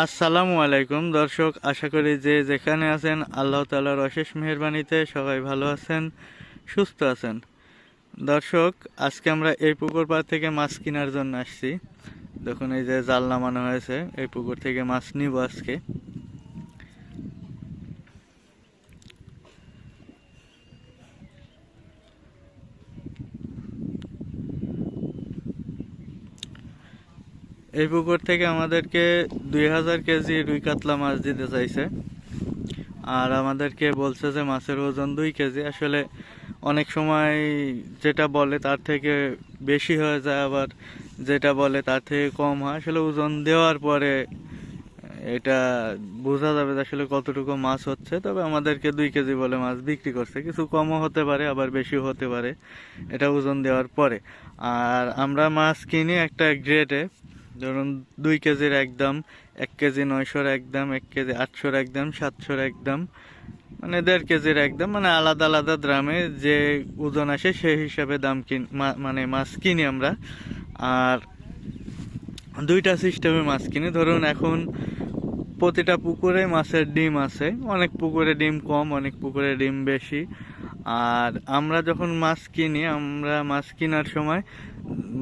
আসসালামু আলাইকুম, দর্শক, আশা করি যে যেখানে আছেন, আল্লাহ তালার অশেষ মেহরবানিতে সবাই ভালো আছেন, সুস্থ আছেন। দর্শক, আজকে আমরা এই পুকুর পাড় থেকে মাছ কেনার জন্য আসছি। দেখুন, এই যে জাল নামানো হয়েছে, এই পুকুর থেকে মাছ নিব আজকে। এই পুকুর থেকে আমাদেরকে দুই হাজার কেজি রুই কাতলা মাছ দিতে চাইছে। আর আমাদেরকে বলছে যে মাছের ওজন দুই কেজি। আসলে অনেক সময় যেটা বলে তার থেকে বেশি হয়ে যায়, আবার যেটা বলে তার থেকে কম হয়। আসলে ওজন দেওয়ার পরে এটা বোঝা যাবে যে আসলে কতটুকু মাছ হচ্ছে। তবে আমাদেরকে দুই কেজি বলে মাছ বিক্রি করছে। কিছু কমও হতে পারে, আবার বেশিও হতে পারে। এটা ওজন দেওয়ার পরে। আর আমরা মাছ কিনি একটা গ্রেডে ধরুন দুই কেজির একদম, এক কেজি নয়শোর একদম, এক কেজি আটশোর একদম, সাতশোর একদম মানে দেড় কেজির একদম মানে আলাদা আলাদা দামে যে ওজন আসে সেই হিসাবে দাম কিন মানে মাছ কিনি আমরা। আর দুইটা সিস্টেমে মাছ কিনি। ধরুন এখন প্রতিটা পুকুরে মাছের ডিম আছে। অনেক পুকুরে ডিম কম, অনেক পুকুরে ডিম বেশি। আর আমরা যখন মাছ কিনি, আমরা মাছ কেনার সময়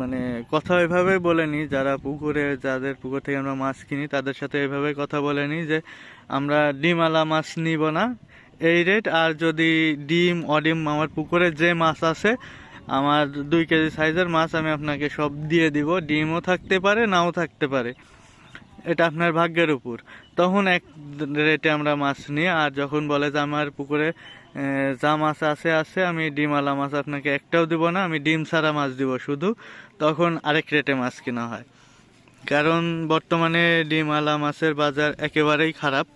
মানে কথা ওইভাবে বলে নিই যারা পুকুরে, যাদের পুকুর থেকে আমরা মাছ কিনি, তাদের সাথে এভাবে কথা বলে নিই যে আমরা ডিমওয়ালা মাছ নিব না। এই রেট আর যদি ডিম, অডিম আমার পুকুরে যে মাছ আছে, আমার দুই কেজি সাইজের মাছ আমি আপনাকে সব দিয়ে দিব। ডিমও থাকতে পারে, নাও থাকতে পারে। এটা আপনার ভাগ্যের উপর। তখন এক রেটে আমরা মাছ নিই, আর যখন বলে যে আমার পুকুরে যা মাছ আছে আছে, আমি ডিমওয়ালা মাছ আপনাকে একটাও দিব না, আমি ডিম ছাড়া মাছ দিব শুধু। তখন আরেক রেটে মাছ কেনা হয়। কারণ বর্তমানে ডিমওয়ালা মাছের বাজার একেবারেই খারাপ।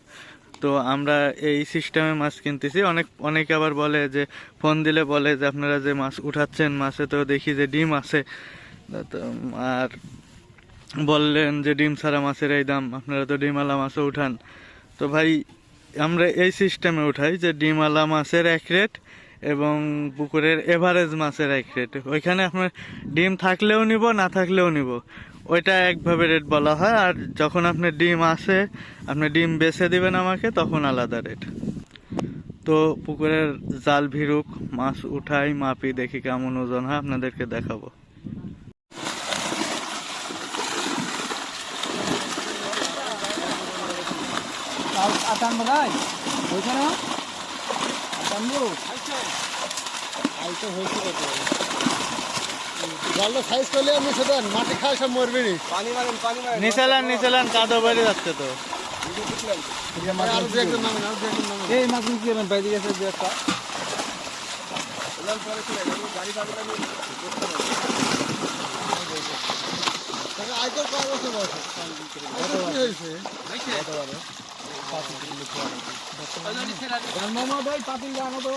তো আমরা এই সিস্টেমে মাছ কিনতেছি। অনেক, অনেকে আবার বলে যে, ফোন দিলে বলে যে, আপনারা যে মাছ উঠাচ্ছেন, মাছে তো দেখি যে ডিম আছে। আর বললেন যে, ডিম ছাড়া মাছের এই দাম, আপনারা তো ডিমওয়ালা মাছও উঠান। তো ভাই আমরা এই সিস্টেমে উঠাই যে ডিমওয়ালা মাছের এক রেট এবং পুকুরের এভারেজ মাছের এক রেট ওইখানে আপনার ডিম থাকলেও নিব, না থাকলেও নিব। ওইটা একভাবে রেট বলা হয়। আর যখন আপনার ডিম আসে, আপনি ডিম বেছে দিবেন আমাকে, তখন আলাদা রেট তো পুকুরের জাল ভিড়ুক মাছ উঠাই, মাপি দেখি কেমন ওজন হয়, আপনাদেরকে দেখাবো। আটান বোধহয় হয়েছে না আইতো হয়েছে কত সাইজ করলে আপনি সেটা মাটি খায় সব মরবে নি। পানি মারেন পানি মারেন। নিচেলান নিচেলান কাদো বেড়ে যাচ্ছে তো। এই মাছ কি করবেন? বাইরে গেছে দু একটা। আইতো কয় বছর বয়স? কি হয়েছে মামা ভাই পাতিল জানো তো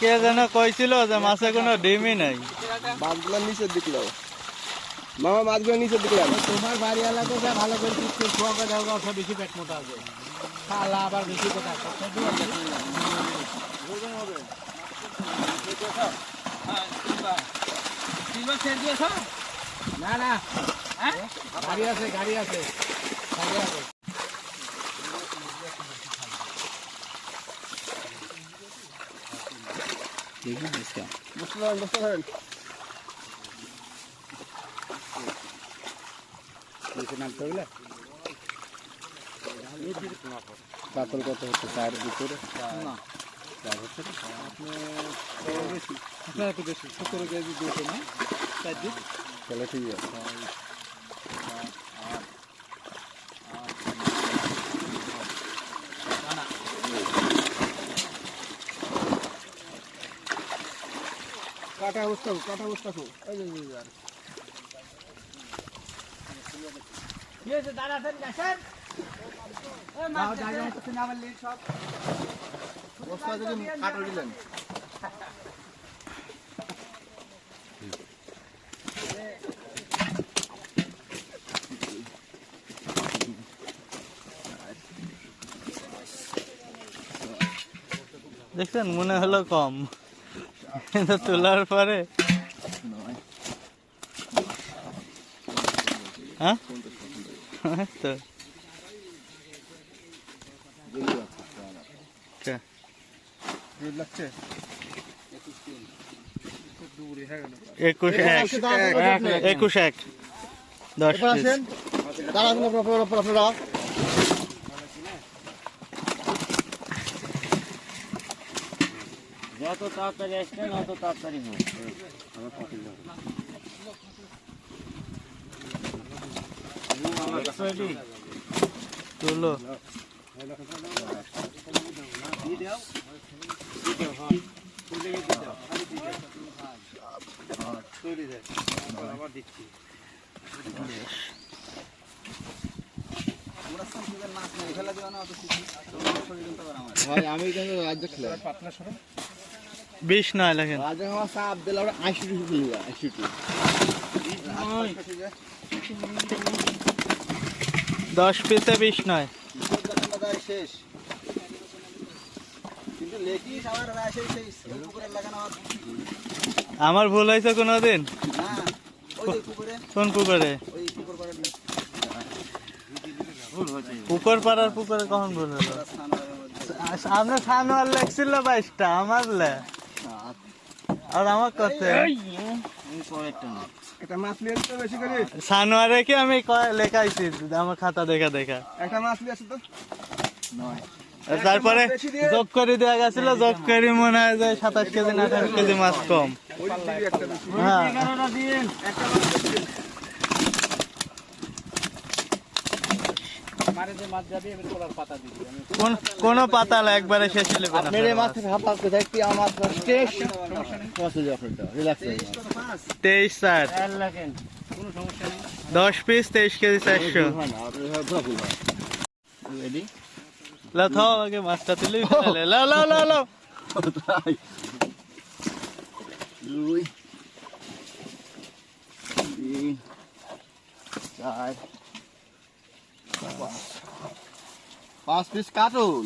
কে যেন কইছিল যে মাছে কোনো ডিমই নাই। মাছগুলো নিচের দিকলো মামা মাছগুলো নিচের দিকলাম তোমার বাড়ি এলাকা যা ভালো করে কিছু খোয়া করে দাও সব বেশি পেট মোটা আছে। খালা আবার বেশি কথা না না। গাড়ি আছে গাড়ি আছে। গাড়ি আছে বুঝতে পারেন বুঝতে পারেন কাতল কত হচ্ছে চার ভিতরে না চার হচ্ছে? আপনার একটু বেশি, সত্তর কেজি দুশো না, চার দিন তাহলে ঠিক আছে কাটা অবস্থা কাটা অবস্থা খুব এই যে আর। বস্তা যদি কাটো দিলেন। দেখছেন? মনে হলো কম। কিন্তু তোলার পরে? হ্যাঁ? তো। একুশ এক। একুশ এক। দশ আপনারা। যত তাড়াতাড়ি আসবেন অত তাড়াতাড়ি তুলো ভাই আমি কিন্তু রাজ্য খেলাম বিশ নয় লেখেন। দশ পিসে বিশ নয়। শেষ আমার ভুল হয়েছে কোনোদিন? না ওই কোন পুকুরে? পুকুর পাড়ার পুকুরে কখন ভুল হলো? সামনে সানোয়ার লেখছিল বাইশটা আমার লে আর আমার কত একটা মাছ নিয়ে আসতে বেশি করে সানোয়ারে কি আমি কয় লেখাইছি? আমার খাতা দেখা দেখা। একটা মাছ নিয়ে তো। তারপরে যোগ করে দেওয়া গেছিল যোগ করে মনে হয় যে সাতাশ কেজি না আঠাশ কেজি মাছ কম। হ্যাঁ। যাবে পাতা কোন পাতাল একবারে শেষ লেবে না মেরে মাছ হাফ হাফ করে আমার মাছ শেষ কত যে আপনারটা রিল্যাক্স তেইশ চার লাগেন কোনো সমস্যা নেই। দশ পিস তেইশ কেজি চারশো। হয় না আপনি পুরো ফুল হয়। রেডি লা থাও আগে মাছটা তুলি ফেলে। লাও। দুই তিন চার পাঁচ পিস কাটুন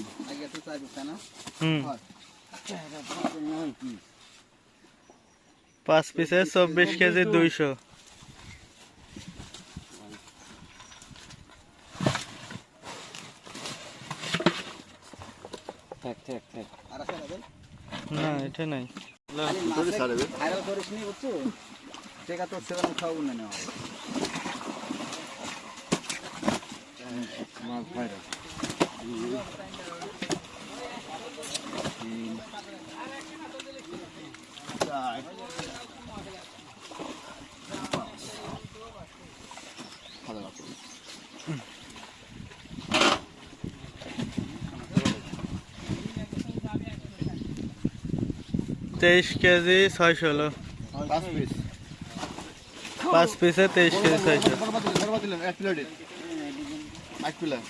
হুম। পাঁচ পিসে চব্বিশ কেজি দুইশো। না এটা নাই। ভাইরাল করিস নি বুঝছ? নেওয়া ভালো লাগল তেইশ কেজি ছয়শো হলো। পাঁচ পিস। পাঁচ পিসে তেইশ কেজি ছয়শো। প্লেট।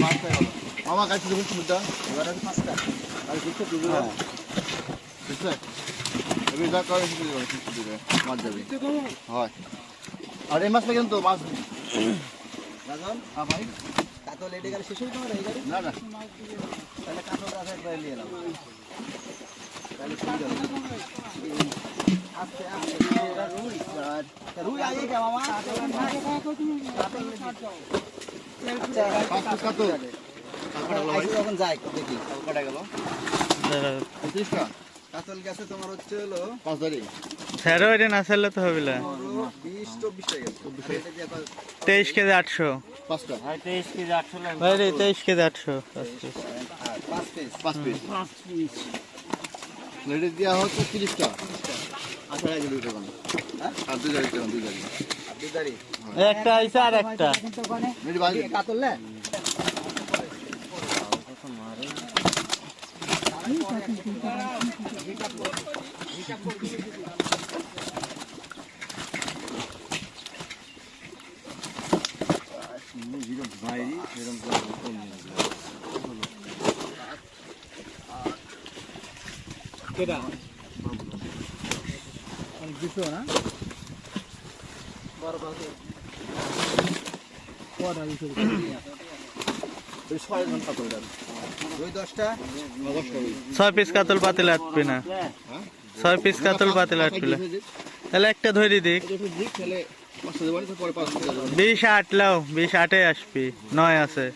পাঁচটা মামা কাছে দেবেন সুবিধা এবার আছে পাঁচটা আর কিছু দিবে না বুঝলে এবার যা করে কিছু দিবে কিছু দিবে। মাছ যাবে হয়। আর এই মাছ লাগেন তো মাছ রাজন? হ্যাঁ ভাই। কাতল এটে গেলে শেষ হয়ে তোমার এই গাড়ি? না না। তাহলে কাতল একবার নিয়ে এলাম তাহলে যখন যাই দেখি কটা গেল তোমার হচ্ছে হলো পাঁচ তেরো এটা না ছাড়লে তো হবে তেইশ কেজি আটশো পাঁচটা তেইশ কেজি আটশো। ভাই রে, তেইশ কেজি আটশো। পাঁচ পিস। পাঁচ পিস। পাঁচ পিস লেডিস দেওয়া হচ্ছে তিরিশটা। আচ্ছা দাঁড়ি একটা আইসা আর একটা। কাতল কেটা না? ছয় পিস কাতল পাতিল আটবি না। ছয় পিস কাতল পাতিল আটবিলে তাহলে একটা ধরি দিক। বিশ আট লাও বিশ আটে আসবি নয় আছে।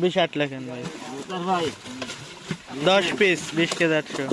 বিশ আট লেখেন ভাই। দশ পিস বিশ কেজি আটশো